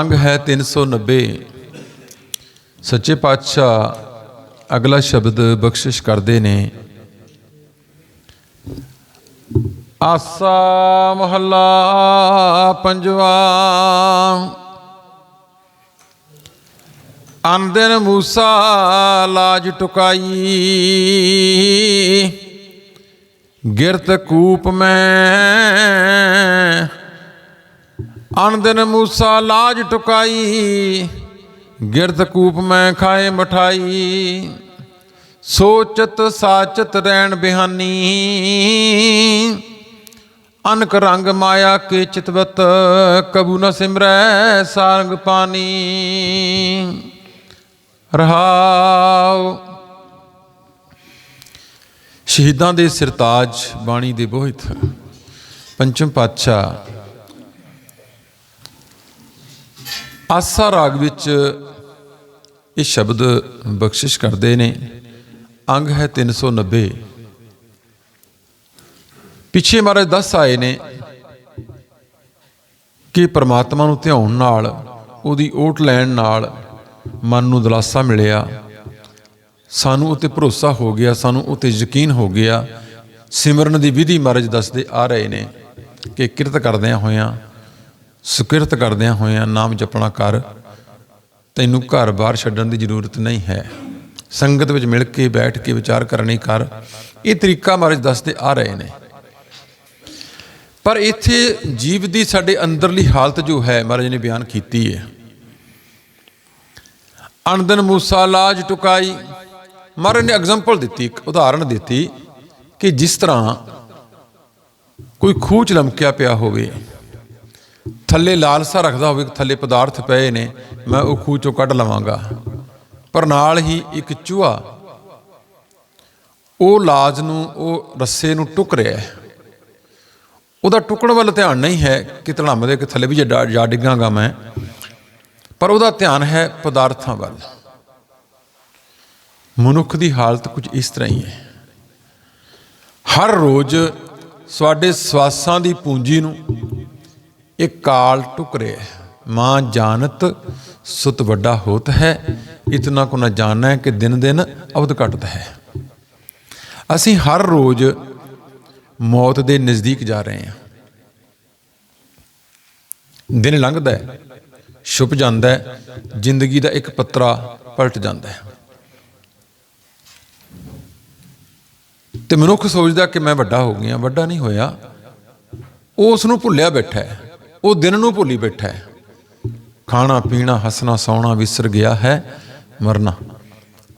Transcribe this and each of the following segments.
ਅੰਗ ਹੈ 390 ਸੱਚੇ ਪਾਤਸ਼ਾਹ ਅਗਲਾ ਸ਼ਬਦ ਬਖਸ਼ਿਸ਼ ਕਰਦੇ ਨੇ। ਆਸਾ ਮਹੱਲਾ ਪੰਜਵਾ। ਅੰਦਨ ਮੂਸਾ ਲਾਜ ਟੁਕਾਈ। ਗਿਰਤ ਕੂਪ ਮੈਂ ਅਨਦਨ ਮੂਸਾ ਲਾਜ ਟੁਕਾਈ, ਗਿਰਦ ਕੂਪ ਮੈਂ ਖਾਏ ਮਠਾਈ। ਸੋਚਤ ਸਾਚਤ ਰਹਿਣ ਬਿਹਾਨੀ, ਅਨਕ ਰੰਗ ਮਾਇਆ ਕੇ ਚਿਤਵਤ ਕਬੂ ਨ ਸਿਮਰੈ ਸਾਰੰਗ ਪਾਨੀ। ਰਹਾਉ। ਸ਼ਹੀਦਾਂ ਦੇ ਸਿਰਤਾਜ ਬਾਣੀ ਦੇ ਬੋਹਿਤ ਪੰਚਮ ਪਾਤਸ਼ਾਹ ਆਸਾ ਰਾਗ ਵਿੱਚ ਇਹ ਸ਼ਬਦ ਬਖਸ਼ਿਸ਼ ਕਰਦੇ ਨੇ। ਅੰਗ ਹੈ 390 ਪਿੱਛੇ ਮਹਾਰਾਜ ਦੱਸ ਆਏ ਨੇ ਕਿ ਪ੍ਰਮਾਤਮਾ ਨੂੰ ਧਿਆਉਣ ਨਾਲ, ਉਹਦੀ ਓਟ ਲੈਣ ਨਾਲ ਮਨ ਨੂੰ ਦਿਲਾਸਾ ਮਿਲਿਆ। ਸਾਨੂੰ ਉਤੇ ਭਰੋਸਾ ਹੋ ਗਿਆ, ਸਾਨੂੰ ਉਤੇ ਯਕੀਨ ਹੋ ਗਿਆ। ਸਿਮਰਨ ਦੀ ਵਿਧੀ ਮਹਾਰਾਜ ਦੱਸਦੇ ਆ ਰਹੇ ਨੇ ਕਿ ਕਿਰਤ ਕਰਦਿਆਂ ਹੋਇਆਂ ਸੁਕਿਰਤ ਕਰਦਿਆਂ ਹੋਇਆਂ ਨਾਮ ਜਪਣਾ ਕਰ, ਤੈਨੂੰ ਘਰ-ਬਾਰ ਛੱਡਣ ਦੀ ਜ਼ਰੂਰਤ ਨਹੀਂ ਹੈ। ਸੰਗਤ ਵਿੱਚ ਮਿਲ ਕੇ ਬੈਠ ਕੇ ਵਿਚਾਰ ਕਰਨੀ ਕਰ। ਇਹ ਤਰੀਕਾ ਮਹਾਰਾਜ ਦੱਸਦੇ ਆ ਰਹੇ ਨੇ। ਪਰ ਇੱਥੇ ਜੀਵ ਦੀ ਸਾਡੇ ਅੰਦਰਲੀ ਹਾਲਤ ਜੋ ਹੈ, ਮਹਾਰਾਜ ਨੇ ਬਿਆਨ ਕੀਤੀ ਹੈ। ਅਣਦਨ ਮੂਸਾ ਲਾਜ ਟੁਕਾਈ। ਮਹਾਰਾਜ ਨੇ ਐਗਜ਼ਾਮਪਲ ਦਿੱਤੀ, ਇੱਕ ਉਦਾਹਰਣ ਦਿੱਤੀ ਕਿ ਜਿਸ ਤਰ੍ਹਾਂ ਕੋਈ ਖੂਚ ਲਮਕਿਆ ਪਿਆ ਹੋਵੇ ਥੱਲੇ ਲਾਲਸਾ ਰੱਖਦਾ ਹੋਵੇ ਕਿ ਥੱਲੇ ਪਦਾਰਥ ਪਏ ਨੇ, ਮੈਂ ਉਹ ਖੂਹ ਚੋਂ ਕੱਢ ਲਵਾਂਗਾ। ਪਰ ਨਾਲ ਹੀ ਇੱਕ ਚੂਹਾ, ਉਹ ਲਾਜ ਨੂੰ, ਉਹ ਰੱਸੇ ਨੂੰ ਟੁਕ ਰਿਹਾ ਹੈ। ਉਹਦਾ ਟੁਕਣ ਵੱਲ ਧਿਆਨ ਨਹੀਂ ਹੈ ਕਿ ਧੜਮ ਦੇ ਕਿ ਥੱਲੇ ਵੀ ਜੇ ਜਾ- ਜਾ ਡਿੱਗਾਂਗਾ ਮੈਂ, ਪਰ ਉਹਦਾ ਧਿਆਨ ਹੈ ਪਦਾਰਥਾਂ ਵੱਲ। ਮਨੁੱਖ ਦੀ ਹਾਲਤ ਕੁਝ ਇਸ ਤਰ੍ਹਾਂ ਹੀ ਹੈ। ਹਰ ਰੋਜ਼ ਸਾਡੇ ਸਵਾਸਾਂ ਦੀ ਪੂੰਜੀ ਨੂੰ ਇਹ ਕਾਲ ਟੁਕ ਰਿਹਾ ਮਾਂ ਜਾਣਤ ਸੁਤ ਵੱਡਾ ਹੋਤ ਹੈ। ਇਤਨਾ ਕੋ ਨਾ ਜਾਣਨਾ ਹੈ ਕਿ ਦਿਨ ਦਿਨ ਅਵਧ ਘਟਦਾ ਹੈ। ਅਸੀਂ ਹਰ ਰੋਜ਼ ਮੌਤ ਦੇ ਨਜ਼ਦੀਕ ਜਾ ਰਹੇ ਹਾਂ। ਦਿਨ ਲੰਘਦਾ ਹੈ, ਛੁਪ ਜਾਂਦਾ ਹੈ, ਜ਼ਿੰਦਗੀ ਦਾ ਇੱਕ ਪੱਤਰਾ ਪਲਟ ਜਾਂਦਾ ਹੈ। ਤੇ ਮਨੁੱਖ ਸੋਚਦਾ ਕਿ ਮੈਂ ਵੱਡਾ ਹੋ ਗਿਆ, ਵੱਡਾ ਨਹੀਂ ਹੋਇਆ। ਉਹ ਉਸ ਨੂੰ ਭੁੱਲਿਆ ਬੈਠਾ ਹੈ। ਉਹ ਦਿਨ ਨੂੰ ਭੁੱਲੀ ਬੈਠਾ ਹੈ। ਖਾਣਾ, ਪੀਣਾ, ਹੱਸਣਾ, ਸੌਣਾ ਵਿਸਰ ਗਿਆ ਹੈ, ਮਰਨਾ।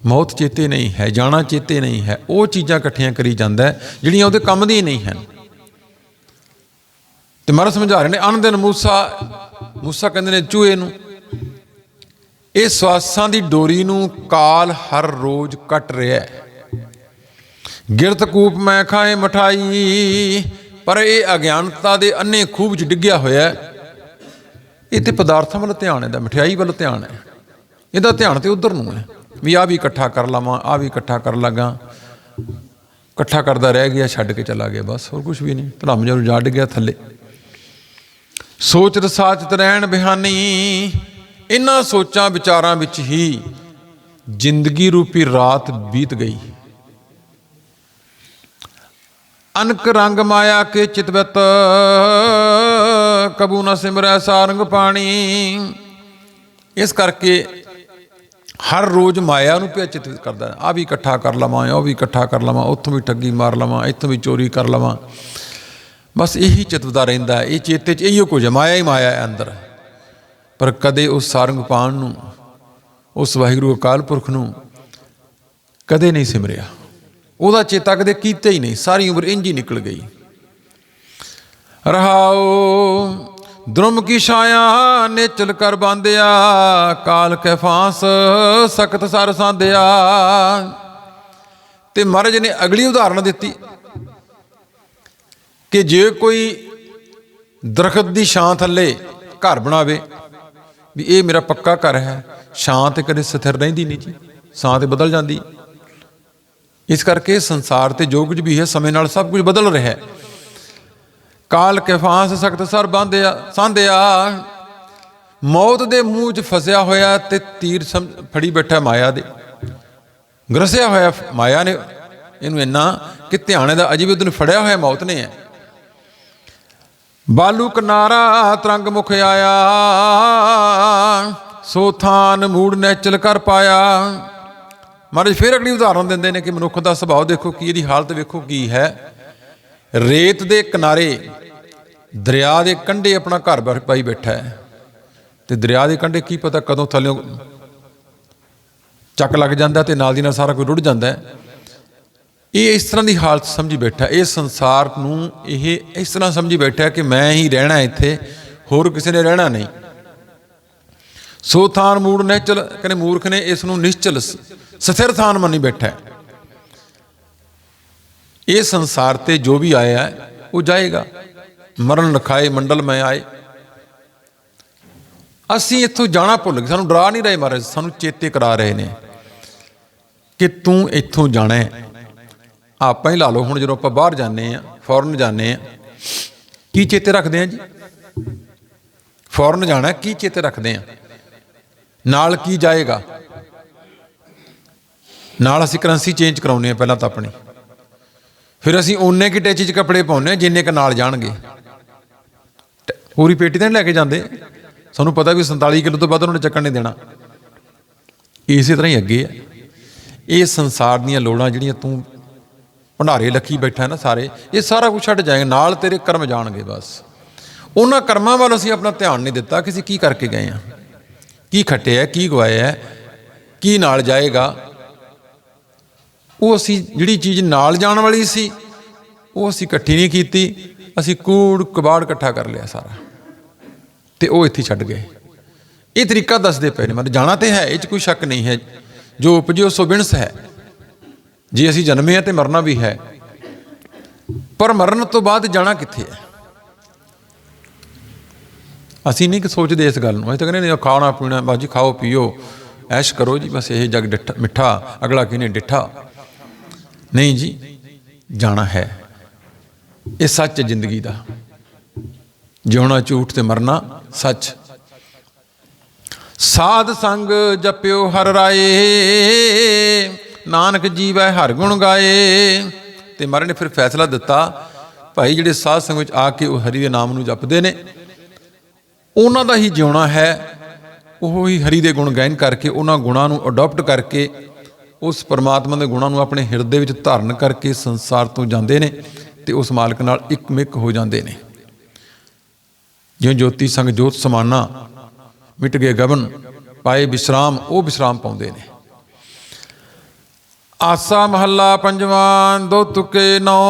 ਮੌਤ ਚੇਤੇ ਨਹੀਂ ਹੈ, ਜਾਣਾ ਚੇਤੇ ਨਹੀਂ ਹੈ, ਉਹ ਚੀਜ਼ਾਂ ਇਕੱਠੀਆਂ ਕਰੀ ਜਾਂਦਾ ਜਿਹੜੀਆਂ ਉਹਦੇ ਕੰਮ ਦੀਆਂ ਨਹੀਂ ਹਨ। ਤੇ ਮਹਾਰਾਜ ਸਮਝਾ ਰਹੇ ਨੇ ਅਨ ਦਿਨ ਮੂਸਾ ਮੂਸਾ ਕਹਿੰਦੇ ਨੇ ਚੂਹੇ ਨੂੰ, ਇਹ ਸਵਾਸਾਂ ਦੀ ਡੋਰੀ ਨੂੰ ਕਾਲ ਹਰ ਰੋਜ਼ ਕੱਟ ਰਿਹਾ ਹੈ। ਗਿਰਤ ਕੂਪ ਮੈਂ ਖਾਏ ਮਠਾਈ ਪਰ ਇਹ ਅਗਿਆਨਤਾ ਦੇ ਅੰਨੇ ਖੂਬ ਚ ਡਿੱਗਿਆ ਹੋਇਆ ਇਹ ਤੇ ਪਦਾਰਥਾਂ ਵੱਲ ਧਿਆਨ ਹੈ ਦਾ ਮਠਿਆਈ ਵੱਲ ਧਿਆਨ ਹੈ। ਇਹਦਾ ਧਿਆਨ ਤੇ ਉਧਰ ਨੂੰ ਹੈ ਵੀ ਆ ਵੀ ਇਕੱਠਾ ਕਰ ਲਵਾਂ ਆ ਵੀ ਇਕੱਠਾ ਕਰ ਲਾਂਗਾ। ਇਕੱਠਾ ਕਰਦਾ ਰਹਿ ਗਿਆ, ਛੱਡ ਕੇ ਚਲਾ ਗਿਆ, ਬਸ ਹੋਰ ਕੁਝ ਵੀ ਨਹੀਂ। ਧਰਮ ਜਦੋਂ ਜਾ ਡਿੱਗਿਆ ਥੱਲੇ। ਸੋਚ ਰਸਾਚਤ ਰਹਿਣ ਬਿਹਾਨੀ ਇਹਨਾਂ ਸੋਚਾਂ ਵਿਚਾਰਾਂ ਵਿੱਚ ਹੀ ਜ਼ਿੰਦਗੀ ਰੂਪੀ ਰਾਤ ਬੀਤ ਗਈ। ਅਨਕ ਰੰਗ ਮਾਇਆ ਕੇ ਚਿਤਵਤ ਕਬੂ ਨਾ ਸਿਮਰੈ ਸਾਰੰਗ ਪਾਣੀ। ਇਸ ਕਰਕੇ ਹਰ ਰੋਜ਼ ਮਾਇਆ ਨੂੰ ਪਿਆ ਚਿਤਵਤ ਕਰਦਾ। ਆ ਵੀ ਇਕੱਠਾ ਕਰ ਲਵਾਂ ਉਹ ਵੀ ਇਕੱਠਾ ਕਰ ਲਵਾਂ ਉੱਥੋਂ ਵੀ ਠੱਗੀ ਮਾਰ ਲਵਾਂ ਇੱਥੋਂ ਵੀ ਚੋਰੀ ਕਰ ਲਵਾਂ। ਬਸ ਇਹੀ ਚਿਤਵਦਾ ਰਹਿੰਦਾ ਇਹ ਚੇਤੇ 'ਚ ਇਹੀਓ ਕੁਝ ਹੈ, ਮਾਇਆ ਹੀ ਮਾਇਆ ਹੈ ਅੰਦਰ। ਪਰ ਕਦੇ ਉਸ ਸਾਰੰਗ ਪਾਣ ਨੂੰ ਉਸ ਵਾਹਿਗੁਰੂ ਅਕਾਲ ਪੁਰਖ ਨੂੰ ਕਦੇ ਨਹੀਂ ਸਿਮਰਿਆ। ਉਹਦਾ ਚੇਤਾ ਕਦੇ ਕੀਤਾ ਹੀ ਨਹੀਂ, ਸਾਰੀ ਉਮਰ ਇੰਜ ਹੀ ਨਿਕਲ ਗਈ। ਰਹਾਓ, ਦ੍ਰੁਮ ਕੀ ਛਾਇਆ, ਨੇਚਲ ਕਰ ਬੰਦਿਆ ਕਾਲ ਕੈ ਫਾਂਸ, ਸਖਤ ਸਰ ਸਾਧਿਆ। ਤੇ ਮਹਾਰਾਜ ਨੇ ਅਗਲੀ ਉਦਾਹਰਣ ਦਿੱਤੀ ਕਿ ਜੇ ਕੋਈ ਦਰਖਤ ਦੀ ਛਾਂ ਥੱਲੇ ਘਰ ਬਣਾਵੇ, ਵੀ ਇਹ ਮੇਰਾ ਪੱਕਾ ਘਰ ਹੈ, ਛਾਂ ਤੇ ਕਦੇ ਸਥਿਰ ਰਹਿੰਦੀ ਨਹੀਂ ਜੀ, ਛਾਂ ਤੇ ਬਦਲ ਜਾਂਦੀ। ਇਸ ਕਰਕੇ ਸੰਸਾਰ ਤੇ ਜੋ ਕੁਝ ਵੀ ਹੈ, ਸਮੇਂ ਨਾਲ ਸਭ ਕੁਝ ਬਦਲ ਰਿਹਾ ਹੈ। ਕਾਲ ਕੇ ਫਾਂਸ ਸਖਤ ਸਰ ਬਾਂਧਿਆ, ਸਾਂਧਿਆ। ਮੌਤ ਦੇ ਮੂੰਹ 'ਚ ਫਸਿਆ ਹੋਇਆ ਤੇ ਤੀਰ ਸਮ- ਫੜੀ ਬੈਠਾ ਮਾਇਆ ਦੇ। ਗਰਸਿਆ ਹੋਇਆ ਮਾਇਆ ਨੇ ਇਹਨੂੰ ਇੰਨਾ ਕਿ ਧਿਆਣੇ ਦਾ ਅਜੀਬ ਉਹਨੂੰ ਫੜਿਆ ਹੋਇਆ ਮੌਤ ਨੇ। ਹੈ ਬਾਲੂ ਕਿਨਾਰਾ ਤਰੰਗ ਮੁਖ ਆਇਆ, ਸੋ ਥਾਨ ਮੂੜ ਨੈਚਲ ਕਰ ਪਾਇਆ। ਮਹਾਰਾਜ, ਫਿਰ ਅਗਲੀ ਉਦਾਹਰਨ ਦਿੰਦੇ ਨੇ ਕਿ ਮਨੁੱਖ ਦਾ ਸੁਭਾਅ ਦੇਖੋ ਕੀ, ਇਹਦੀ ਹਾਲਤ ਵੇਖੋ ਕੀ ਹੈ। ਰੇਤ ਦੇ ਕਿਨਾਰੇ, ਦਰਿਆ ਦੇ ਕੰਢੇ ਆਪਣਾ ਘਰ ਬਰ- ਪਾਈ ਬੈਠਾ ਹੈ। ਤੇ ਦਰਿਆ ਦੇ ਕੰਢੇ ਕੀ ਪਤਾ ਕਦੋਂ ਥੱਲਿਓਂ ਚੱਕ ਲੱਗ ਜਾਂਦਾ ਤੇ ਨਾਲ ਦੀ ਨਾਲ ਸਾਰਾ ਕੁਝ ਰੁੜ ਜਾਂਦਾ ਹੈ। ਇਹ ਇਸ ਤਰ੍ਹਾਂ ਦੀ ਹਾਲਤ ਸਮਝੀ ਬੈਠਾ ਇਹ ਸੰਸਾਰ ਨੂੰ ਇਹ ਇਸ ਤਰ੍ਹਾਂ ਸਮਝੀ ਬੈਠਾ ਕਿ ਮੈਂ ਹੀ ਰਹਿਣਾ ਇੱਥੇ, ਹੋਰ ਕਿਸੇ ਨੇ ਰਹਿਣਾ ਨਹੀਂ। ਸੋ ਥਾਨ ਮੂੜ ਨਿਚਲ ਕਹਿੰਦੇ ਮੂਰਖ ਨੇ ਇਸ ਨੂੰ ਨਿਸ਼ਚਲ ਸ- ਸਥਿਰ ਥਾਨ ਮੰਨੀ ਬੈਠਾ ਹੈ। ਇਹ ਸੰਸਾਰ ਤੇ ਜੋ ਵੀ ਆਇਆ ਹੈ, ਉਹ ਜਾਏਗਾ। ਮਰਨ ਲਖਾਏ ਮੰਡਲ ਮੈਂ ਆਏ। ਅਸੀਂ ਇੱਥੋਂ ਜਾਣਾ ਭੁੱਲ ਗਏ। ਸਾਨੂੰ ਡਰਾ ਨਹੀਂ ਰਹੇ ਮਹਾਰਾਜ, ਸਾਨੂੰ ਚੇਤੇ ਕਰਾ ਰਹੇ ਨੇ ਕਿ ਤੂੰ ਇੱਥੋਂ ਜਾਣਾ ਹੈ। ਆਪਾਂ ਹੀ ਲਾ ਲਓ, ਹੁਣ ਜਦੋਂ ਆਪਾਂ ਬਾਹਰ ਜਾਂਦੇ ਆ ਫੌਰਨ ਜਾਂਦੇ ਆ ਕੀ ਚੇਤੇ ਰੱਖਦੇ ਆ ਜੀ? ਫੌਰਨ ਜਾਣਾ, ਕੀ ਚੇਤੇ ਰੱਖਦੇ ਆ ਨਾਲ ਕੀ ਜਾਏਗਾ? ਨਾਲ ਅਸੀਂ ਕਰੰਸੀ ਚੇਂਜ ਕਰਾਉਨੇ ਆ ਪਹਿਲਾਂ ਤਾਂ ਆਪਣੀ। ਫਿਰ ਅਸੀਂ ਓਨੇ ਕੀ ਟੈਚੀ ਚ ਕੱਪੜੇ ਪਾਉਨੇ ਆ ਜਿੰਨੇ ਕ ਨਾਲ ਜਾਣਗੇ। ਟ- ਪੂਰੀ ਪੇਟੀ ਤਾਂ ਨਹੀਂ ਲੈ ਕੇ ਜਾਂਦੇ। ਸਾਨੂੰ ਪਤਾ ਵੀ 47 ਕਿਲੋ ਤੋਂ ਵੱਧ ਉਹਨਾਂ ਨੇ ਚੱਕਣ ਨਹੀਂ ਦੇਣਾ। ਇਸੇ ਤਰ੍ਹਾਂ ਹੀ ਅੱਗੇ ਆ। ਇਹ ਸੰਸਾਰ ਦੀਆਂ ਲੋੜਾਂ ਜਿਹੜੀਆਂ ਤੂੰ ਭੰਡਾਰੇ ਲੱਖੀ ਬੈਠਾ ਨਾ ਸਾਰੇ, ਇਹ ਸਾਰਾ ਕੁਝ ਛੱਡ ਜਾਏਗਾ। ਨਾਲ ਤੇਰੇ ਕਰਮ ਜਾਣਗੇ ਬਸ। ਉਹਨਾਂ ਕਰਮਾਂ ਵੱਲ ਅਸੀਂ ਆਪਣਾ ਧਿਆਨ ਨਹੀਂ ਦਿੱਤਾ ਕਿ ਅਸੀਂ ਕੀ ਕਰਕੇ ਗਏ ਆ ਕੀ ਖੱਟਿਆ ਕੀ ਗਵਾਇਆ ਕੀ ਨਾਲ ਜਾਏਗਾ। ਉਹ ਅਸੀਂ ਜਿਹੜੀ ਚੀਜ਼ ਨਾਲ ਜਾਣ ਵਾਲੀ ਸੀ, ਉਹ ਅਸੀਂ ਇਕੱਠੀ ਨਹੀਂ ਕੀਤੀ। ਅਸੀਂ ਕੂੜ ਕਬਾੜ ਇਕੱਠਾ ਕਰ ਲਿਆ ਸਾਰਾ। ਤੇ ਉਹ ਇੱਥੇ ਛੱਡ ਗਏ। ਇਹ ਤਰੀਕਾ ਦੱਸਦੇ ਪਏ ਨੇ। ਮਤਲਬ ਜਾਣਾ ਤੇ ਹੈ, ਇਹ 'ਚ ਕੋਈ ਸ਼ੱਕ ਨਹੀਂ ਹੈ। ਜੋ ਉਪਜਿਓ ਸੋ ਬਿਨਸ ਹੈ। ਜੇ ਅਸੀਂ ਜਨਮੇ ਆ ਤੇ ਮਰਨਾ ਵੀ ਹੈ। ਪਰ ਮਰਨ ਤੋਂ ਬਾਅਦ ਜਾਣਾ ਕਿੱਥੇ ਹੈ? ਅਸੀਂ ਨਹੀਂ ਕਿ ਸੋਚਦੇ ਇਸ ਗੱਲ ਨੂੰ। ਅਸੀਂ ਤਾਂ ਕਹਿੰਦੇ ਨੇ ਖਾਣਾ ਪੀਣਾ ਬਸ ਜੀ ਖਾਓ, ਪੀਓ। ਐਸ਼ ਕਰੋ ਜੀ, ਬਸ ਇਹ ਜਗ ਡਿੱਠਾ, ਮਿੱਠਾ। ਅਗਲਾ ਕਿਨੇ ਡਿੱਠਾ। ਨਹੀਂ ਜੀ, ਜਾਣਾ ਹੈ। ਇਹ ਸੱਚ ਜ਼ਿੰਦਗੀ ਦਾ। ਜਿਉਣਾ ਝੂਠ ਤੇ ਮਰਨਾ ਸੱਚ। ਸਾਧ ਸੰਗ ਜਪਿਓ ਹਰ ਰਾਏ, ਨਾਨਕ ਜੀਵੈ ਹਰ ਗੁਣ ਗਾਏ। ਤੇ ਮਹਾਰਾਜ ਨੇ ਫਿਰ ਫੈਸਲਾ ਦਿੱਤਾ, ਭਾਈ ਜਿਹੜੇ ਸਾਧ ਸੰਗ ਵਿੱਚ ਆ ਕੇ ਉਹ ਹਰੀ ਦੇ ਨਾਮ ਨੂੰ ਜਪਦੇ ਨੇ ਉਹਨਾਂ ਦਾ ਹੀ ਜਿਉਣਾ ਹੈ, ਉਹ ਹੀ ਹਰੀ ਦੇ ਗੁਣ ਗਾਇਨ ਕਰਕੇ, ਉਹਨਾਂ ਗੁਣਾਂ ਨੂੰ ਅਡਾਪਟ ਕਰਕੇ, ਉਸ ਪਰਮਾਤਮਾ ਦੇ ਗੁਣਾਂ ਨੂੰ ਆਪਣੇ ਹਿਰਦੇ ਵਿੱਚ ਧਾਰਨ ਕਰਕੇ ਸੰਸਾਰ ਤੋਂ ਜਾਂਦੇ ਨੇ ਤੇ ਉਸ ਮਾਲਕ ਨਾਲ ਇੱਕਮਿਕ ਹੋ ਜਾਂਦੇ ਨੇ। ਜਿਉਂ ਜੋਤੀ ਸੰਗ ਜੋਤ ਸਮਾਨਾ ਮਿਟ ਗਏ ਗਗਨ ਪਾਏ ਵਿਸਰਾਮ ਉਹ ਵਿਸਰਾਮ ਪਾਉਂਦੇ ਨੇ। ਆਸਾ ਮਹੱਲਾ ਪੰਜਵਾਂ, ਦੋ ਤੁਕੇ ਨੌ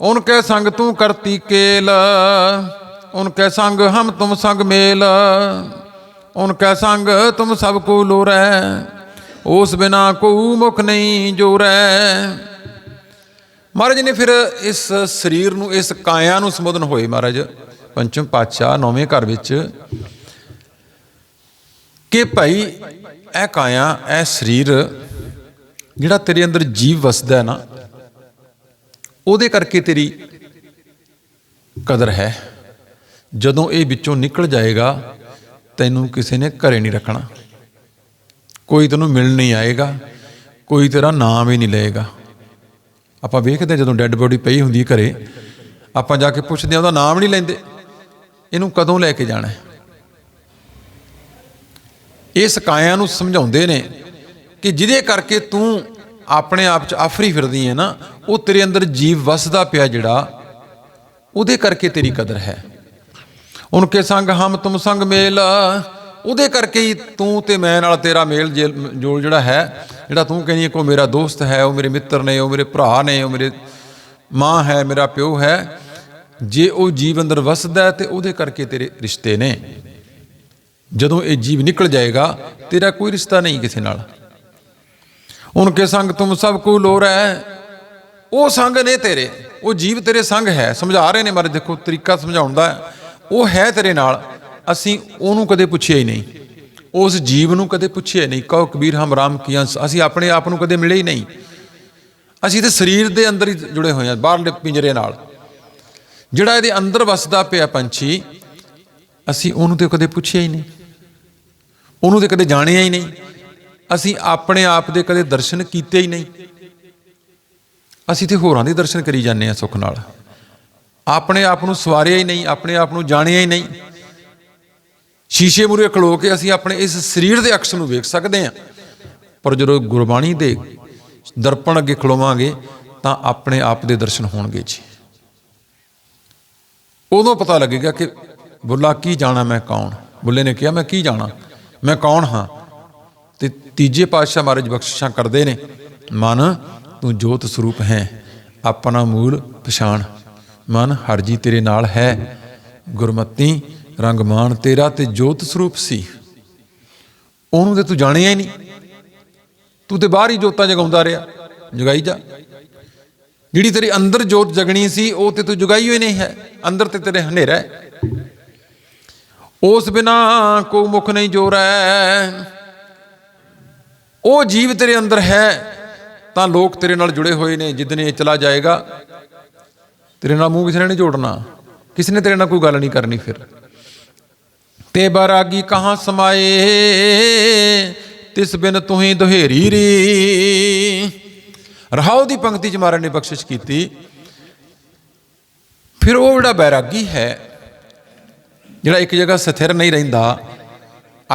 ਉਨਕੇ ਸੰਗ ਤੂੰ ਕਰਤੀ ਕੇਲ। ਉਨਕੇ ਸੰਗ ਹਮ ਤੁਮ ਸੰਗ ਮੇਲ, ਉਨਕੇ ਸੰਗ ਤੁਮ ਸਭ ਕੋ ਲੋਰੈ, ਉਸ ਬਿਨਾ ਕੋਈ ਮੁਖ ਨਹੀਂ ਜੋਰੈ। ਮਹਾਰਾਜ ਨੇ ਫਿਰ ਇਸ ਸਰੀਰ ਨੂੰ, ਇਸ ਕਾਇਆ ਨੂੰ ਸੰਬੋਧਨ ਹੋਏ ਮਹਾਰਾਜ, ਪੰਚਮ ਪਾਤਸ਼ਾਹ ਨੌਵੇਂ ਘਰ ਵਿੱਚ, ਕਿ ਭਾਈ, ਇਹ ਕਾਇਆ, ਇਹ ਸਰੀਰ ਜਿਹੜਾ ਤੇਰੇ ਅੰਦਰ ਜੀਵ ਵਸਦਾ ਹੈ ਨਾ, ਉਹਦੇ ਕਰਕੇ ਤੇਰੀ ਕਦਰ ਹੈ। ਜਦੋਂ ਇਹ ਵਿੱਚੋਂ ਨਿਕਲ ਜਾਏਗਾ, ਤੈਨੂੰ ਕਿਸੇ ਨੇ ਘਰੇ ਨਹੀਂ ਰੱਖਣਾ। ਕੋਈ ਤੈਨੂੰ ਮਿਲਣ ਨਹੀਂ ਆਏਗਾ, ਕੋਈ ਤੇਰਾ ਨਾਮ ਹੀ ਨਹੀਂ ਲਏਗਾ। ਆਪਾਂ ਵੇਖਦੇ ਜਦੋਂ ਡੈੱਡ ਬੋਡੀ ਪਈ ਹੁੰਦੀ ਹੈ ਘਰੇ, ਆਪਾਂ ਜਾ ਕੇ ਪੁੱਛਦੇ ਆ ਉਹਦਾ ਨਾਮ ਨਹੀਂ ਲੈਂਦੇ। ਇਹਨੂੰ ਕਦੋਂ ਲੈ ਕੇ ਜਾਣਾ ਹੈ? ਇਸ ਕਾਇਆ ਨੂੰ ਸਮਝਾਉਂਦੇ ਨੇ ਕਿ ਜਿਹਦੇ ਕਰਕੇ ਤੂੰ ਆਪਣੇ ਆਪ 'ਚ ਆਫਰੀ ਫਿਰਦੀ ਹੈ ਨਾ, ਉਹ ਤੇਰੇ ਅੰਦਰ ਜੀਵ ਵਸਦਾ ਪਿਆ ਜਿਹੜਾ, ਉਹਦੇ ਕਰਕੇ ਤੇਰੀ ਕਦਰ ਹੈ। ਉਨਕੇ ਸੰਗ ਹਮ ਤੁਮ ਸੰਗ ਮੇਲ। ਉਹਦੇ ਕਰਕੇ ਹੀ ਤੂੰ ਤੇ ਮੈਂ ਨਾਲ ਤੇਰਾ ਮੇਲ ਜੇਲ- ਜੋਲ ਜਿਹੜਾ ਹੈ, ਜਿਹੜਾ ਤੂੰ ਕਹਿੰਦੀ ਹੈ ਕੋ ਮੇਰਾ ਦੋਸਤ ਹੈ, ਉਹ ਮੇਰੇ ਮਿੱਤਰ ਨੇ, ਉਹ ਮੇਰੇ ਭਰਾ ਨੇ, ਉਹ ਮੇਰੇ ਮਾਂ ਹੈ, ਮੇਰਾ ਪਿਓ ਹੈ। ਜੇ ਉਹ ਜੀਵ ਅੰਦਰ ਵਸਦਾ ਹੈ ਤੇ ਉਹਦੇ ਕਰਕੇ ਤੇਰੇ ਰਿਸ਼ਤੇ ਨੇ। ਜਦੋਂ ਇਹ ਜੀਵ ਨਿਕਲ ਜਾਏਗਾ, ਤੇਰਾ ਕੋਈ ਰਿਸ਼ਤਾ ਨਹੀਂ ਕਿਸੇ ਨਾਲ। ਉਨਕੇ ਸੰਗ ਤੁਮ ਸਭ ਕੋ ਲੋਰ ਹੈ। ਉਹ ਸੰਗ ਨੇ ਤੇਰੇ, ਉਹ ਜੀਵ ਤੇਰੇ ਸੰਗ ਹੈ। ਸਮਝਾ ਰਹੇ ਨੇ ਮਾਰੇ, ਦੇਖੋ ਤਰੀਕਾ ਸਮਝਾਉਣ ਦਾ। ਹੈ। ਉਹ ਹੈ ਤੇਰੇ ਨਾਲ। ਅਸੀਂ ਉਹਨੂੰ ਕਦੇ ਪੁੱਛਿਆ ਹੀ ਨਹੀਂ। ਉਸ ਜੀਵ ਨੂੰ ਕਦੇ ਪੁੱਛਿਆ ਨਹੀਂ। ਕਹੋ, ਕਬੀਰ, ਹਮ ਰਾਮ ਕੀ ਅੰਸ਼। ਅਸੀਂ ਆਪਣੇ ਆਪ ਨੂੰ ਕਦੇ ਮਿਲੇ ਹੀ ਨਹੀਂ। ਅਸੀਂ ਤੇ ਸਰੀਰ ਦੇ ਅੰਦਰ ਹੀ ਜੁੜੇ ਹੋਏ ਹਾਂ, ਬਾਹਰਲੇ ਪਿੰਜਰੇ ਨਾਲ। ਜਿਹੜਾ ਇਹਦੇ ਅੰਦਰ ਵਸਦਾ ਪਿਆ ਪੰਛੀ, ਅਸੀਂ ਉਹਨੂੰ ਤੇ ਕਦੇ ਪੁੱਛਿਆ ਹੀ ਨਹੀਂ। ਉਹਨੂੰ ਤੇ ਕਦੇ ਜਾਣਿਆ ਹੀ ਨਹੀਂ। ਅਸੀਂ ਆਪਣੇ ਆਪ ਦੇ ਕਦੇ ਦਰਸ਼ਨ ਕੀਤੇ ਹੀ ਨਹੀਂ। ਅਸੀਂ ਤੇ ਹੋਰਾਂ ਦੇ ਦਰਸ਼ਨ ਕਰੀ ਜਾਂਦੇ ਆ ਸੁੱਖ ਨਾਲ। ਆਪਣੇ ਆਪ ਨੂੰ ਸਵਾਰਿਆ ਹੀ ਨਹੀਂ, ਆਪਣੇ ਆਪ ਨੂੰ ਜਾਣਿਆ ਹੀ ਨਹੀਂ। ਸ਼ੀਸ਼ੇ ਮੂਰੇ ਖਲੋ ਕੇ ਅਸੀਂ ਆਪਣੇ ਇਸ ਸਰੀਰ ਦੇ ਅਕਸ ਨੂੰ ਵੇਖ ਸਕਦੇ ਹਾਂ। ਪਰ ਜਦੋਂ ਗੁਰਬਾਣੀ ਦੇ ਦਰਪਣ ਅੱਗੇ ਖਲੋਵਾਂਗੇ, ਤਾਂ ਆਪਣੇ ਆਪ ਦੇ ਦਰਸ਼ਨ ਹੋਣਗੇ ਜੀ। ਉਦੋਂ ਪਤਾ ਲੱਗੇਗਾ ਕਿ ਬੁੱਲਾ ਕੀ ਜਾਣਾ, ਮੈਂ ਕੌਣ? ਬੁੱਲੇ ਨੇ ਕਿਹਾ, ਮੈਂ ਕੀ ਜਾਣਾ? ਮੈਂ ਕੌਣ ਹਾਂ? ਤੇ ਤੀਜੇ ਪਾਤਸ਼ਾਹ ਮਹਾਰਾਜ ਬਖਸ਼ਿਸ਼ਾਂ ਕਰਦੇ ਨੇ, ਮਨ, ਤੂੰ ਜੋਤ ਸਰੂਪ ਹੈ, ਆਪਣਾ ਮੂਲ ਪਛਾਣ। ਮਨ ਹਰਜੀ ਤੇਰੇ ਨਾਲ ਹੈ। ਗੁਰਮਤੀ ਰੰਗਮਾਨ ਤੇਰਾ ਤੇ ਜੋਤ ਸਰੂਪ ਸੀ। ਉਹਨੂੰ ਤੇ ਤੂੰ ਜਾਣਿਆ ਹੀ ਨਹੀਂ। ਤੂੰ ਤੇ ਬਾਹਰ ਹੀ ਜੋਤਾਂ ਜਗਾਉਂਦਾ ਰਿਹਾ। ਜਗਾਈ ਜਾ। ਜਿਹੜੀ ਤੇਰੇ ਅੰਦਰ ਜੋਤ ਜਗਣੀ ਸੀ, ਉਹ ਤੇ ਤੂੰ ਜਗਾਈ ਹੋਈ ਨਹੀਂ ਹੈ। ਅੰਦਰ ਤੇ ਤੇਰੇ ਹਨੇਰਾ ਹੈ। ਉਸ ਬਿਨਾ ਕੋ ਮੁਖ ਨਹੀਂ ਜੋਰੈ ਉਹ ਜੀਵ ਤੇਰੇ ਅੰਦਰ ਹੈ, ਤਾਂ ਲੋਕ ਤੇਰੇ ਨਾਲ ਜੁੜੇ ਹੋਏ ਨੇ। ਜਿੱਦਨ ਇਹ ਚਲਾ ਜਾਏਗਾ ਤੇਰੇ ਨਾਲ ਮੂੰਹ ਕਿਸੇ ਨੇ ਨਹੀਂ ਜੋੜਨਾ? ਕਿਸੇ ਨੇ ਤੇਰੇ ਨਾਲ ਕੋਈ ਗੱਲ ਨਹੀਂ ਕਰਨੀ ਫਿਰ? ਤੇ ਬਰਾਗੀ ਕਹਾਂ ਸਮਾਏ? ਤਿਸ ਬਿਨ ਤੂੰ ਹੀ ਦੁਹੇਰੀ ਰੀ। ਰਹਾਉ ਦੀ ਪੰਕਤੀ ਚ ਮਹਾਰਾਜ ਨੇ ਬਖਸ਼ਿਸ਼ ਕੀਤੀ। ਫਿਰ ਉਹ ਜਿਹੜਾ ਬੈਰਾਗੀ ਹੈ, ਜਿਹੜਾ ਇੱਕ ਜਗ੍ਹਾ ਸਥਿਰ ਨਹੀਂ ਰਹਿੰਦਾ,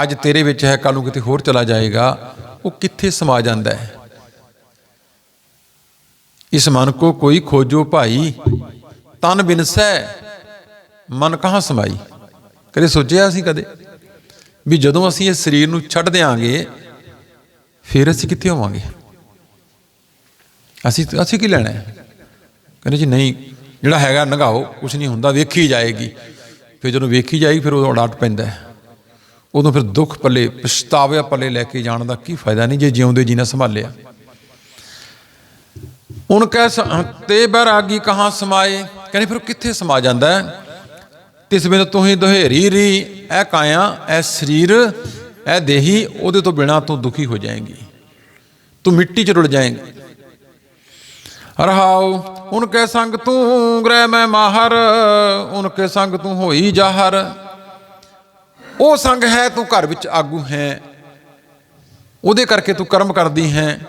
ਅੱਜ ਤੇਰੇ ਵਿੱਚ ਹੈ ਕੱਲ ਨੂੰ ਕਿਤੇ ਹੋਰ ਚਲਾ ਜਾਏਗਾ, ਉਹ ਕਿੱਥੇ ਸਮਾ ਜਾਂਦਾ ਹੈ? ਇਸ ਮਨ ਕੋ ਕੋਈ ਖੋਜੋ ਭਾਈ, ਤਨ ਬਿਨਸੈ ਮਨ ਕਹਾਂ ਸਮਾਈ? ਕਦੇ ਸੋਚਿਆ ਅਸੀਂ ਕਦੇ ਵੀ ਜਦੋਂ ਅਸੀਂ ਇਸ ਸਰੀਰ ਨੂੰ ਛੱਡ ਦਿਆਂਗੇ, ਫਿਰ ਅਸੀਂ ਕਿੱਥੇ ਹੋਵਾਂਗੇ? ਅਸੀਂ ਅਸੀਂ ਕੀ ਲੈਣਾ ਹੈ? ਕਹਿੰਦੇ ਜੀ ਨਹੀਂ, ਜਿਹੜਾ ਹੈਗਾ ਨਗਾਓ ਕੁਝ ਨਹੀਂ ਹੁੰਦਾ, ਵੇਖੀ ਜਾਏਗੀ। ਫਿਰ ਜਦੋਂ ਵੇਖੀ ਜਾਏਗੀ, ਫਿਰ ਉਦੋਂ ਡਾਟ ਪੈਂਦਾ ਹੈ। ਉਦੋਂ ਫਿਰ ਦੁੱਖ ਪੱਲੇ ਪਛਤਾਵੇ ਪੱਲੇ ਲੈ ਕੇ ਜਾਣ ਦਾ ਕੀ ਫਾਇਦਾ? ਨਹੀਂ, ਜੇ ਜਿਉਂਦੇ ਜੀ ਨਾ ਸੰਭਾਲਿਆ। ਹੁਣ ਕਹਿ ਸ- ਤੇ ਬੈਰਾਗੀ ਕਹਾਂ ਸਮਾਏ? ਕਹਿੰਦੇ, ਫਿਰ ਉਹ ਕਿੱਥੇ ਸਮਾ ਜਾਂਦਾ ਹੈ? ਤਿਸ ਬਿਨ ਤੂੰ ਦੁਹੇਰੀ ਰੀ, ਇਹ ਕਾਇਆ, ਇਹ ਸਰੀਰ, ਇਹ ਦੇਹੀ, ਉਹਦੇ ਤੋਂ ਬਿਨਾ ਤੂੰ ਦੁਖੀ ਹੋ ਜਾਏਂਗੀ। ਤੂੰ ਮਿੱਟੀ ਚ ਰੁੜ ਜਾਏਂਗੀ। ਰਹਾਉ ਉਨਕੇ ਸੰਗ ਤੂੰ ਗ੍ਰਹਿ ਮੈਂ ਮਾਹਰ ਉਨਕੇ ਸੰਗ ਤੂੰ ਹੋਈ ਜਾਹਰ। ਉਹ ਸੰਗ ਹੈ ਤੂੰ ਘਰ ਵਿੱਚ ਆਗੂ ਹੈ। ਉਹਦੇ ਕਰਕੇ ਤੂੰ ਕਰਮ ਕਰਦੀ ਹੈ।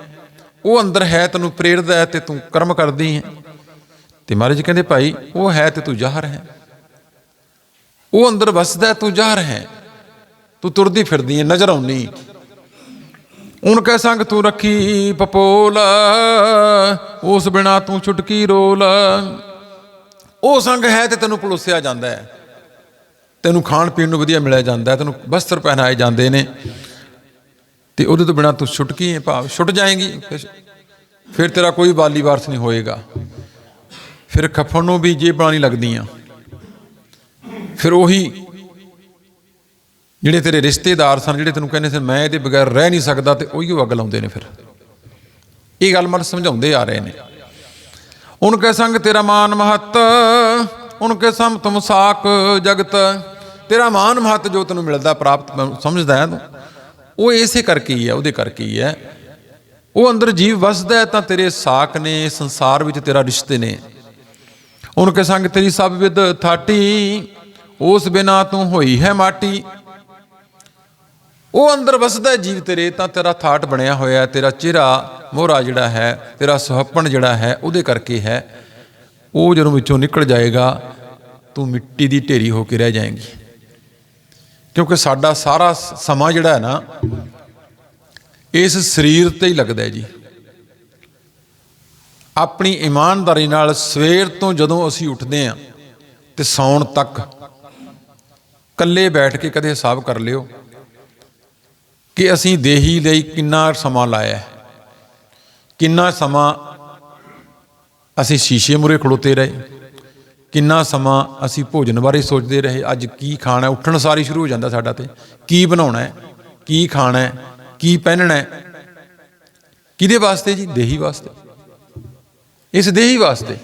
ਉਹ ਅੰਦਰ ਹੈ, ਤੈਨੂੰ ਪ੍ਰੇਰਦਾ ਹੈ ਤੇ ਤੂੰ ਕਰਮ ਕਰਦੀ ਹੈ। ਤੇ ਮਹਾਰਾਜ ਕਹਿੰਦੇ, ਭਾਈ, ਉਹ ਹੈ ਤੇ ਤੂੰ ਜ਼ਾਹਰ ਹੈ। ਉਹ ਅੰਦਰ ਵਸਦਾ ਤੂੰ ਜ਼ਾਹਰ ਹੈ। ਤੂੰ ਤੁਰਦੀ ਫਿਰਦੀ ਹੈ, ਨਜ਼ਰ ਆਉਣੀ ਉਨਕੇ ਸੰਗ ਤੂੰ ਰੱਖੀ ਪਪੋਲ, ਉਸ ਬਿਨਾ ਤੂੰ ਛੁਟਕੀ ਰੋਲ। ਉਹ ਸੰਗ ਹੈ ਤੇ ਤੈਨੂੰ ਪਲੋਸਿਆ ਜਾਂਦਾ ਹੈ। ਤੈਨੂੰ ਖਾਣ ਪੀਣ ਨੂੰ ਵਧੀਆ ਮਿਲਿਆ ਜਾਂਦਾ ਤੈਨੂੰ ਵਸਤਰ ਪਹਿਨਾਏ ਜਾਂਦੇ ਨੇ। ਤੇ ਉਹਦੇ ਤੋਂ ਬਿਨਾ ਤੂੰ ਛੁਟਕੀ ਹੈ ਭਾਵ? ਛੁੱਟ ਜਾਏਗੀ। ਫਿਰ- ਤੇਰਾ ਕੋਈ ਬਾਲੀ ਵਾਰਸ ਨਹੀਂ ਹੋਏਗਾ। ਫਿਰ ਖੱਫਣ ਨੂੰ ਵੀ ਜੇਬਾਂ ਨਹੀਂ ਲੱਗਦੀਆਂ। ਫਿਰ ਉਹੀ ਜਿਹੜੇ ਤੇਰੇ ਰਿਸ਼ਤੇਦਾਰ ਸਨ, ਜਿਹੜੇ ਤੈਨੂੰ ਕਹਿੰਦੇ ਸੀ ਮੈਂ ਇਹਦੇ ਬਗੈਰ ਰਹਿ ਨਹੀਂ ਸਕਦਾ ਤੇ ਉਹੀ ਅੱਗ ਲਾਉਂਦੇ ਨੇ ਫਿਰ। ਇਹ ਗੱਲ ਮਨ ਸਮਝਾਉਂਦੇ ਆ ਰਹੇ ਨੇ। ਉਨਕੇ ਸੰਗ ਤੇਰਾ ਮਾਨ ਮਹੱਤ, ਉਨਕੇ ਸਮ ਤੁਮ ਸਾਕ ਜਗਤ। ਤੇਰਾ ਮਾਨ ਮਹੱਤ ਜੋ ਤੈਨੂੰ ਮਿਲਦਾ, ਪ੍ਰਾਪਤ ਸਮਝਦਾ ਹੈ ਤੂੰ। ਉਹ ਇਸੇ ਕਰਕੇ ਹੀ ਹੈ, ਉਹਦੇ ਕਰਕੇ ਹੀ ਹੈ। ਉਹ ਅੰਦਰ ਜੀਵ ਵਸਦਾ ਹੈ, ਤਾਂ ਤੇਰੇ ਸਾਕ ਨੇ, ਸੰਸਾਰ ਵਿੱਚ ਤੇਰਾ ਰਿਸ਼ਤੇ ਨੇ। ਉਨਕੇ ਸੰਗ, ਤੇਰੀ ਸਭ ਵਿਦ ਥਾਟੀ, ਉਸ ਬਿਨਾ ਤੂੰ ਹੋਈ ਹੈ ਮਾਟੀ। ਉਹ ਅੰਦਰ ਵਸਦਾ ਜੀਵ ਤੇਰੇ, ਤਾਂ ਤੇਰਾ ਥਾਟ ਬਣਿਆ ਹੋਇਆ ਤੇਰਾ ਚਿਹਰਾ ਮੋਹਰਾ ਜਿਹੜਾ ਹੈ, ਤੇਰਾ ਸੁਹੱਪਣ ਜਿਹੜਾ ਹੈ, ਉਹਦੇ ਕਰਕੇ ਹੈ। ਉਹ ਜਦੋਂ ਵਿੱਚੋਂ ਨਿਕਲ ਜਾਏਗਾ, ਤੂੰ ਮਿੱਟੀ ਦੀ ਢੇਰੀ ਹੋ ਕੇ ਰਹਿ ਜਾਏਂਗੀ। ਕਿਉਂਕਿ ਸਾਡਾ ਸਾਰਾ ਸਮਾਂ ਜਿਹੜਾ ਹੈ ਨਾ, ਇਸ ਸਰੀਰ ਤੇ ਹੀ ਲੱਗਦਾ ਹੈ ਜੀ। ਆਪਣੀ ਇਮਾਨਦਾਰੀ ਨਾਲ ਸਵੇਰ ਤੋਂ ਜਦੋਂ ਅਸੀਂ ਉੱਠਦੇ ਹਾਂ ਤੇ ਸੌਣ ਤੱਕ ਇਕੱਲੇ ਬੈਠ ਕੇ ਕਦੇ ਹਿਸਾਬ ਕਰ ਲਿਓ ਕਿ ਅਸੀਂ ਦੇਹੀ ਲਈ ਕਿੰਨਾ ਸਮਾਂ ਲਾਇਆ ਹੈ। ਕਿੰਨਾ ਸਮਾਂ ਅਸੀਂ ਸ਼ੀਸ਼ੇ ਮੂਰੇ ਖੜੋਤੇ ਰਹੇ। ਕਿੰਨਾ ਸਮਾਂ ਅਸੀਂ ਭੋਜਨ ਬਾਰੇ ਸੋਚਦੇ ਰਹੇ, ਅੱਜ ਕੀ ਖਾਣਾ ਉੱਠਣ ਸਾਰੀ ਸ਼ੁਰੂ ਹੋ ਜਾਂਦਾ ਸਾਡਾ ਤੇ। ਕੀ ਬਣਾਉਣਾ ਹੈ, ਕੀ ਖਾਣਾ ਹੈ, ਕੀ ਪਹਿਨਣਾ ਹੈ। ਕਿਹਦੇ ਵਾਸਤੇ ਜੀ? ਦੇਹੀ ਵਾਸਤੇ। ਇਸ ਦੇਹੀ ਵਾਸਤੇ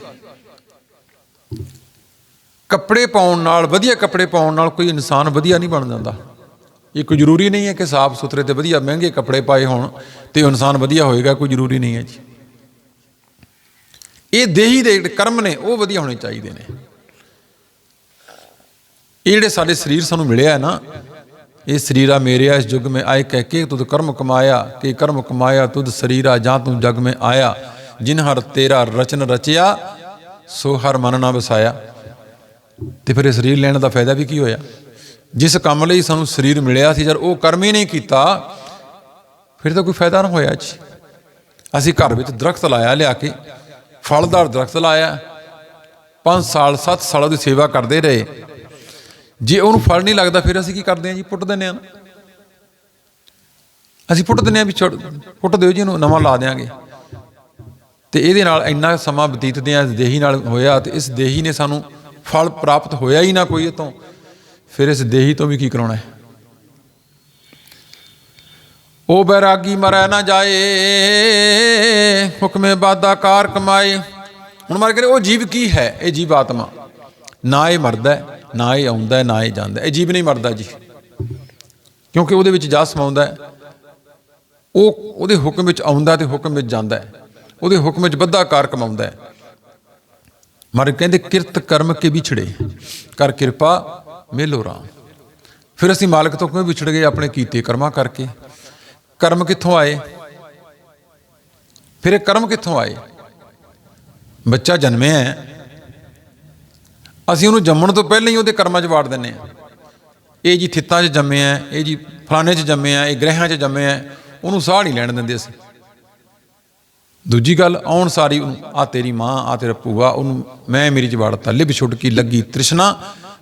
ਕੱਪੜੇ ਪਾਉਣ ਨਾਲ, ਵਧੀਆ ਕੱਪੜੇ ਪਾਉਣ ਨਾਲ ਕੋਈ ਇਨਸਾਨ ਵਧੀਆ ਨਹੀਂ ਬਣ ਜਾਂਦਾ। ਇਹ ਕੋਈ ਜ਼ਰੂਰੀ ਨਹੀਂ ਹੈ ਕਿ ਸਾਫ਼ ਸੁਥਰੇ ਤੇ ਵਧੀਆ ਮਹਿੰਗੇ ਕੱਪੜੇ ਪਾਏ ਹੋਣ ਤੇ ਇਨਸਾਨ ਵਧੀਆ ਹੋਏਗਾ, ਕੋਈ ਜ਼ਰੂਰੀ ਨਹੀਂ ਹੈ ਜੀ। ਇਹ ਦੇਹੀ ਦੇ ਜਿਹੜੇ ਕਰਮ ਨੇ, ਉਹ ਵਧੀਆ ਹੋਣੇ ਚਾਹੀਦੇ ਨੇ। ਇਹ ਜਿਹੜੇ ਸਾਡੇ ਸਰੀਰ ਸਾਨੂੰ ਮਿਲਿਆ ਹੈ ਨਾ, ਇਹ ਸਰੀਰਾ ਮੇਰੇ ਆ ਇਸ ਜੁਗ ਮੈਂ ਆਏ ਕਹਿ ਕੇ ਤੁਧ ਕਰਮ ਕਮਾਇਆ, ਕਿ ਕਰਮ ਕਮਾਇਆ, ਤੁਧ ਸਰੀਰਾ ਜਾਂ ਤੂੰ ਜਗ ਮੈਂ ਆਇਆ। ਜਿਨ ਹਰ ਤੇਰਾ ਰਚਨ ਰਚਿਆ, ਸੋ ਹਰ ਮਨ ਨਾ ਵਸਾਇਆ। ਤੇ ਫਿਰ ਇਹ ਸਰੀਰ ਲੈਣ ਦਾ ਫਾਇਦਾ ਵੀ ਕੀ ਹੋਇਆ? ਜਿਸ ਕੰਮ ਲਈ ਸਾਨੂੰ ਸਰੀਰ ਮਿਲਿਆ ਸੀ, ਜਦ ਉਹ ਕਰਮ ਹੀ ਨਹੀਂ ਕੀਤਾ, ਫਿਰ ਤਾਂ ਕੋਈ ਫਾਇਦਾ ਨਾ ਹੋਇਆ ਜੀ। ਅਸੀਂ ਘਰ ਵਿੱਚ ਦਰਖਤ ਲਾਇਆ ਲਿਆ ਕੇ ਫਲਦਾਰ ਦਰਖਤ ਲਾਇਆ। 5 ਸਾਲ 7 ਸਾਲ ਉਹਦੀ ਸੇਵਾ ਕਰਦੇ ਰਹੇ। ਜੇ ਉਹਨੂੰ ਫਲ ਨਹੀਂ ਲੱਗਦਾ, ਫਿਰ ਅਸੀਂ ਕੀ ਕਰਦੇ ਹਾਂ ਜੀ? ਪੁੱਟ ਦਿੰਦੇ ਹਾਂ ਅਸੀਂ ਪੁੱਟ ਦਿੰਦੇ ਹਾਂ ਵੀ ਛੱਡ ਪੁੱਟ ਦਿਓ ਜੀ ਇਹਨੂੰ, ਨਵਾਂ ਲਾ ਦਿਆਂਗੇ। ਤੇ ਇਹਦੇ ਨਾਲ ਇੰਨਾ ਸਮਾਂ ਬਤੀਤਦੇ ਆ ਇਸ ਦੇਹੀ ਨਾਲ ਹੋਇਆ ਤੇ ਇਸ ਦੇਹੀ ਨੇ ਸਾਨੂੰ ਫਲ ਪ੍ਰਾਪਤ ਹੋਇਆ ਹੀ ਨਾ ਕੋਈ ਇਹ ਤੋਂ ਫਿਰ ਇਸ ਦੇਹੀ ਤੋਂ ਵੀ ਕੀ ਕਰਾਉਣਾ ਹੈ? ਉਹ ਬੈਰਾਗੀ ਮਰੈ ਨਾ ਜਾਏ, ਹੁਕਮੇ ਬਾਦਾ ਕਾਰ ਕਮਾਏ। ਹੁਣ ਮਰ ਕੇ ਉਹ ਜੀਵ ਕੀ ਹੈ? ਇਹ ਜੀਵ ਆਤਮਾ। ਨਾ ਇਹ ਮਰਦਾ ਨਾ ਇਹ ਆਉਂਦਾ ਨਾ ਇਹ ਜਾਂਦਾ ਇਹ ਜੀਵ ਨਹੀਂ ਮਰਦਾ ਜੀ। ਕਿਉਂਕਿ ਉਹਦੇ ਵਿੱਚ ਜਾ ਸਮਾਉਂਦਾ ਉਹ ਉਹਦੇ ਹੁਕਮ ਵਿੱਚ ਆਉਂਦਾ ਤੇ ਹੁਕਮ ਵਿੱਚ ਜਾਂਦਾ ਉਹਦੇ ਹੁਕਮ ਵਿੱਚ ਬੱਧਾ ਕਾਰ ਕਮਾਉਂਦਾ ਮਰ ਕਹਿੰਦੇ, ਕਿਰਤ ਕਰਮ ਕੇ ਵਿਛੜੇ ਕਰ ਕਿਰਪਾ ਮੇਲੋ ਰਾਮ। ਫਿਰ ਅਸੀਂ ਮਾਲਕ ਤੋਂ ਕਿਉਂ ਵਿਛੜ ਗਏ ਆਪਣੇ ਕੀਤੇ ਕਰਮਾਂ ਕਰਕੇ? ਕਰਮ ਕਿੱਥੋਂ ਆਏ? ਫਿਰ ਇਹ ਕਰਮ ਕਿੱਥੋਂ ਆਏ? ਬੱਚਾ ਜਨਮਿਆ ਹੈ। ਅਸੀਂ ਉਹਨੂੰ ਜੰਮਣ ਤੋਂ ਪਹਿਲਾਂ ਹੀ ਉਹਦੇ ਕਰਮਾਂ 'ਚ ਵਾੜ ਦਿੰਨੇ ਆ ਇਹ ਜੀ ਥਿੱਤਾਂ 'ਚ ਜੰਮਿਆ ਹੈ, ਇਹ ਜੀ ਫਲਾਣੇ 'ਚ ਜੰਮਿਆ ਹੈ, ਇਹ ਗ੍ਰਹਿਆਂ 'ਚ ਜੰਮਿਆ ਹੈ, ਉਹਨੂੰ ਸਾਹ ਨਹੀਂ ਲੈਣ ਦਿੰਦੇ ਅਸੀਂ। ਦੂਜੀ ਗੱਲ ਆਉਣ ਸਾਰੀ ਉਹਨੂੰ ਆ ਤੇਰੀ ਮਾਂ ਆ ਤੇਰਾ ਭੂਆ ਉਹਨੂੰ ਮੈਂ ਮੇਰੀ ਚ ਵਾੜਤਾ ਲਿਬ ਛੁਟਕੀ ਲੱਗੀ ਤ੍ਰਿਸ਼ਨਾ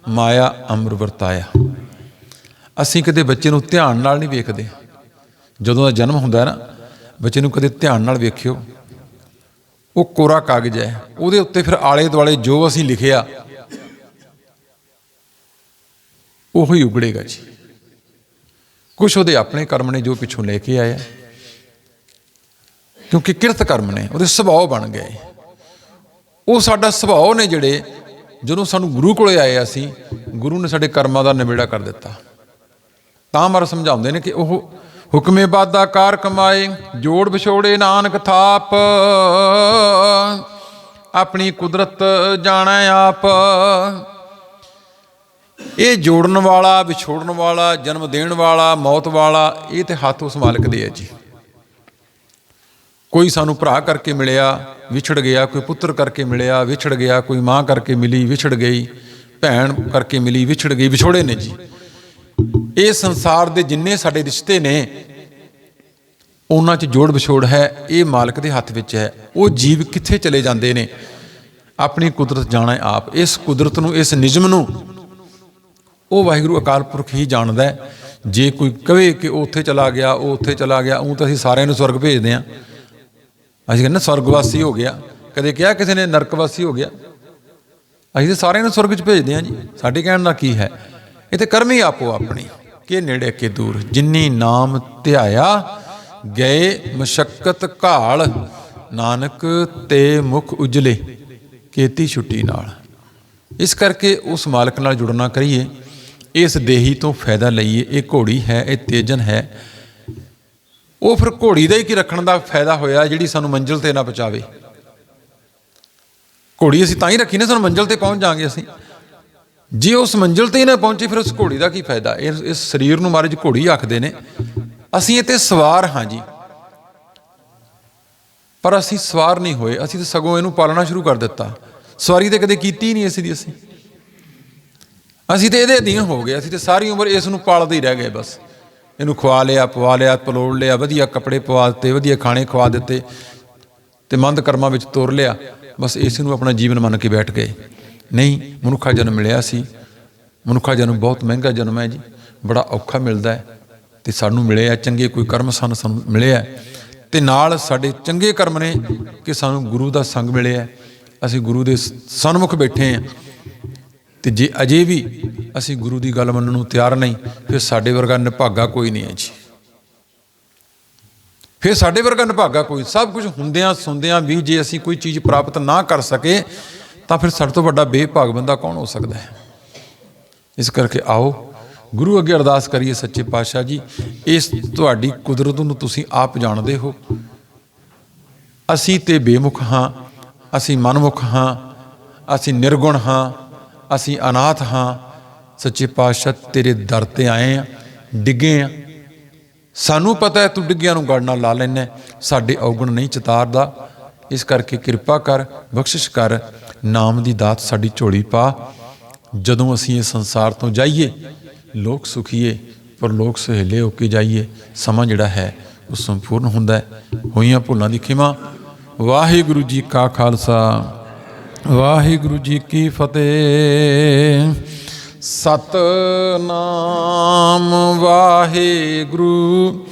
ਮਾਇਆ ਅਮਰ ਵਰਤਾਇਆ। ਅਸੀਂ ਕਦੇ ਬੱਚੇ ਨੂੰ ਧਿਆਨ ਨਾਲ ਨਹੀਂ ਵੇਖਦੇ। ਜਦੋਂ ਦਾ ਜਨਮ ਹੁੰਦਾ ਹੈ ਨਾ, ਬੱਚੇ ਨੂੰ ਕਦੇ ਧਿਆਨ ਨਾਲ ਵੇਖਿਓ। ਉਹ ਕੋਰਾ ਕਾਗਜ਼ ਹੈ। ਉਹਦੇ ਉੱਤੇ ਫਿਰ ਆਲੇ ਦੁਆਲੇ ਜੋ ਅਸੀਂ ਲਿਖਿਆ, ਉਹੀ ਉਗੜੇਗਾ ਜੀ। ਕੁਛ ਉਹਦੇ ਆਪਣੇ ਕਰਮ ਨੇ ਜੋ ਪਿੱਛੋਂ ਲੈ ਕੇ ਆਇਆ। ਕਿਉਂਕਿ ਕਿਰਤ ਕਰਮ ਨੇ, ਉਹਦੇ ਸੁਭਾਅ ਬਣ ਗਏ। ਉਹ ਸਾਡਾ ਸੁਭਾਅ ਨੇ ਜਿਹੜੇ, ਜਦੋਂ ਸਾਨੂੰ ਗੁਰੂ ਕੋਲੇ ਆਏ ਅਸੀਂ, ਗੁਰੂ ਨੇ ਸਾਡੇ ਕਰਮਾਂ ਦਾ ਨਿਬੇੜਾ ਕਰ ਦਿੱਤਾ। ਤਾਂ ਮਰ ਸਮਝਾਉਂਦੇ ਨੇ ਕਿ ਉਹ ਹੁਕਮੇ ਬਾਦਾ ਕਾਰ ਕਮਾਏ, ਜੋੜ ਵਿਛੋੜੇ ਨਾਨਕ ਥਾਪ। ਆਪਣੀ ਕੁਦਰਤ ਜਾਣਾ ਆਪ। ਇਹ ਜੋੜਨ ਵਾਲਾ, ਵਿਛੋੜਨ ਵਾਲਾ, ਜਨਮ ਦੇਣ ਵਾਲਾ, ਮੌਤ ਵਾਲਾ, ਇਹ ਤੇ ਹੱਥ ਉਸ ਮਾਲਕ ਦੇ ਹੈ ਜੀ। ਕੋਈ ਸਾਨੂੰ ਭਰਾ ਕਰਕੇ ਮਿਲਿਆ, ਵਿਛੜ ਗਿਆ, ਕੋਈ ਪੁੱਤਰ ਕਰਕੇ ਮਿਲਿਆ, ਵਿਛੜ ਗਿਆ, ਕੋਈ ਮਾਂ ਕਰਕੇ ਮਿਲੀ, ਵਿਛੜ ਗਈ, ਭੈਣ ਕਰਕੇ ਮਿਲੀ, ਵਿਛੜ ਗਈ, ਵਿਛੋੜੇ ਨੇ ਜੀ। ਇਹ ਸੰਸਾਰ ਦੇ ਜਿੰਨੇ ਸਾਡੇ ਰਿਸ਼ਤੇ ਨੇ, ਉਹਨਾਂ 'ਚ ਜੋੜ ਵਿਛੋੜ ਹੈ, ਇਹ ਮਾਲਕ ਦੇ ਹੱਥ ਵਿੱਚ ਹੈ। ਉਹ ਜੀਵ ਕਿੱਥੇ ਚਲੇ ਜਾਂਦੇ ਨੇ? ਆਪਣੀ ਕੁਦਰਤ ਜਾਣਾ ਆਪ। ਇਸ ਕੁਦਰਤ ਨੂੰ, ਇਸ ਨਿਯਮ ਨੂੰ ਉਹ ਵਾਹਿਗੁਰੂ ਅਕਾਲ ਪੁਰਖ ਹੀ ਜਾਣਦਾ ਹੈ। ਜੇ ਕੋਈ ਕਵੇ ਕਿ ਉਹ ਉੱਥੇ ਚਲਾ ਗਿਆ, ਉਹ ਉੱਥੇ ਚਲਾ ਗਿਆ ਉਹ ਤਾਂ ਅਸੀਂ ਸਾਰਿਆਂ ਨੂੰ ਸਵਰਗ ਭੇਜਦੇ ਹਾਂ। ਅਸੀਂ ਕਹਿੰਦੇ ਸਵਰਗਵਾਸੀ ਹੋ ਗਿਆ। ਕਦੇ ਕਿਹਾ ਕਿਸੇ ਨੇ ਨਰਕਵਾਸੀ ਹੋ ਗਿਆ? ਅਸੀਂ ਤਾਂ ਸਾਰਿਆਂ ਨੂੰ ਸਵਰਗ 'ਚ ਭੇਜਦੇ ਹਾਂ ਜੀ। ਸਾਡੇ ਕਹਿਣ ਦਾ ਕੀ ਹੈ? ਇਹ ਤੇ ਕਰਮ ਹੀ ਆਪੋ ਆਪਣੀ। ਕਿ ਨੇੜੇ ਕੇ ਦੂਰ। ਜਿੰਨੀ ਨਾਮ ਧਿਆਇਆ, ਗਏ ਮਸ਼ਕਤ ਘਾਲ, ਨਾਨਕ ਤੇ ਮੁਖ ਉਜਲੇ, ਕੀਤੀ ਛੁੱਟੀ ਨਾਲ। ਇਸ ਕਰਕੇ ਉਸ ਮਾਲਕ ਨਾਲ ਜੁੜਨਾ ਕਰੀਏ। ਇਸ ਦੇਹੀ ਤੋਂ ਫਾਇਦਾ ਲਈਏ। ਇਹ ਘੋੜੀ ਹੈ, ਇਹ ਤੇਜਨ ਹੈ। ਉਹ ਫਿਰ ਘੋੜੀ ਦਾ ਹੀ ਕੀ ਰੱਖਣ ਦਾ ਫਾਇਦਾ ਹੋਇਆ, ਜਿਹੜੀ ਸਾਨੂੰ ਮੰਜ਼ਿਲ ਤੇ ਨਾ ਪਹੁੰਚਾਵੇ? ਘੋੜੀ ਅਸੀਂ ਤਾਂ ਹੀ ਰੱਖੀ ਨਾ, ਸਾਨੂੰ ਮੰਜ਼ਿਲ ਤੇ ਪਹੁੰਚ ਜਾਾਂਗੇ ਅਸੀਂ। ਜੇ ਉਸ ਮੰਜ਼ਿਲ ਤੇ ਹੀ ਨਾ ਪਹੁੰਚੇ, ਫਿਰ ਉਸ ਘੋੜੀ ਦਾ ਕੀ ਫਾਇਦਾ? ਇਸ ਇਸ ਸਰੀਰ ਨੂੰ ਮਹਾਰਾਜ ਘੋੜੀ ਆਖਦੇ ਨੇ, ਅਸੀਂ ਇਹ ਤੇ ਸਵਾਰ ਹਾਂ ਜੀ। ਪਰ ਅਸੀਂ ਸਵਾਰ ਨਹੀਂ ਹੋਏ, ਅਸੀਂ ਤਾਂ ਸਗੋਂ ਇਹਨੂੰ ਪਾਲਣਾ ਸ਼ੁਰੂ ਕਰ ਦਿੱਤਾ। ਸਵਾਰੀ ਤੇ ਕਦੇ ਕੀਤੀ ਨਹੀਂ ਅਸੀਂ ਦੀ ਅਸੀਂ। ਅਸੀਂ ਤੇ ਇਹਦੇ ਅਧੀਨ ਹੋ ਗਏ, ਅਸੀਂ ਤੇ ਸਾਰੀ ਉਮਰ ਇਸ ਨੂੰ ਪਾਲਦੇ ਹੀ ਰਹਿ ਗਏ ਬਸ। ਇਹਨੂੰ ਖਵਾ ਲਿਆ, ਪਵਾ ਲਿਆ, ਪਲੋੜ ਲਿਆ, ਵਧੀਆ ਕੱਪੜੇ ਪਵਾ ਦਿੱਤੇ, ਵਧੀਆ ਖਾਣੇ ਖਵਾ ਦਿੱਤੇ ਤੇ ਮੰਦ ਕਰਮਾਂ ਵਿੱਚ ਤੋਰ ਲਿਆ। ਬਸ ਇਸ ਨੂੰ ਆਪਣਾ ਜੀਵਨ ਮੰਨ ਕੇ ਬੈਠ ਗਏ। ਨਹੀਂ, ਮਨੁੱਖਾ ਜਨਮ ਮਿਲਿਆ ਸੀ। ਮਨੁੱਖਾ ਜਨਮ ਬਹੁਤ ਮਹਿੰਗਾ ਜਨਮ ਹੈ ਜੀ। ਬੜਾ ਔਖਾ ਮਿਲਦਾ ਹੈ ਤੇ ਸਾਨੂੰ ਮਿਲਿਆ ਚੰਗੇ ਕੋਈ ਕਰਮ ਸਾਨੂੰ ਸਾਨੂੰ ਮਿਲਿਆ ਤੇ ਨਾਲ ਸਾਡੇ ਚੰਗੇ ਕਰਮ ਨੇ ਕਿ ਸਾਨੂੰ ਗੁਰੂ ਦਾ ਸੰਗ ਮਿਲਿਆ ਅਸੀਂ ਗੁਰੂ ਦੇ ਸਨਮੁਖ ਬੈਠੇ ਹਾਂ। ਤੇ ਜੇ ਅਜੇ ਵੀ ਅਸੀਂ ਗੁਰੂ ਦੀ ਗੱਲ ਮੰਨਣ ਨੂੰ ਤਿਆਰ ਨਹੀਂ, ਫਿਰ ਸਾਡੇ ਵਰਗਾ ਨਿਭਾਗਾ ਕੋਈ ਨਹੀਂ ਹੈ ਜੀ। ਫਿਰ ਸਾਡੇ ਵਰਗਾ ਨਿਭਾਗਾ ਕੋਈ ਸਭ ਕੁਝ ਹੁੰਦਿਆਂ ਸੁਣਦਿਆਂ ਵੀ ਜੇ ਅਸੀਂ ਕੋਈ ਚੀਜ਼ ਪ੍ਰਾਪਤ ਨਾ ਕਰ ਸਕੇ ਤਾਂ ਫਿਰ ਸਾਡੇ ਤੋਂ ਵੱਡਾ ਬੇਭਾਗ ਬੰਦਾ ਕੌਣ ਹੋ ਸਕਦਾ ਹੈ? ਇਸ ਕਰਕੇ ਆਓ, ਗੁਰੂ ਅੱਗੇ ਅਰਦਾਸ ਕਰੀਏ ਸੱਚੇ ਪਾਤਸ਼ਾਹ ਜੀ, ਇਸ ਤੁਹਾਡੀ ਕੁਦਰਤ ਨੂੰ ਤੁਸੀਂ ਆਪ ਜਾਣਦੇ ਹੋ। ਅਸੀਂ ਤੇ ਬੇਮੁਖ ਹਾਂ, ਅਸੀਂ ਮਨਮੁਖ ਹਾਂ, ਅਸੀਂ ਨਿਰਗੁਣ ਹਾਂ, ਅਸੀਂ ਅਨਾਥ ਹਾਂ। ਸੱਚੇ ਪਾਤਸ਼ਾਹ, ਤੇਰੇ ਦਰ ਤੇ ਆਏ ਆ, ਡਿੱਗੇ ਆ। ਸਾਨੂੰ ਪਤਾ ਹੈ ਤੂੰ ਡਿੱਗਿਆਂ ਨੂੰ ਗੜ ਨਾਲ ਲਾ ਲੈਣਾ ਸਾਡੇ ਔਗਣ ਨਹੀਂ ਚਤਾਰਦਾ। ਇਸ ਕਰਕੇ ਕਿਰਪਾ ਕਰ, ਬਖਸ਼ਿਸ਼ ਕਰ ਨਾਮ ਦੀ ਦਾਤ ਸਾਡੀ ਝੋਲੀ ਪਾ। ਜਦੋਂ ਅਸੀਂ ਇਹ ਸੰਸਾਰ ਤੋਂ ਜਾਈਏ, ਲੋਕ ਸੁਖੀਏ, ਪਰ ਲੋਕ ਸੁਹੇਲੇ ਹੋ ਕੇ ਜਾਈਏ, ਸਮਾਂ ਜਿਹੜਾ ਹੈ ਉਹ ਸੰਪੂਰਨ ਹੁੰਦਾ ਹੈ। ਹੋਈਆਂ ਭੁੱਲਾਂ ਦੀ ਖਿਮਾ। ਵਾਹਿਗੁਰੂ ਜੀ ਕਾ ਖਾਲਸਾ। ਵਾਹਿਗੁਰੂ ਜੀ ਕੀ ਫਤਿਹ। ਸਤਨਾਮ ਵਾਹਿਗੁਰੂ।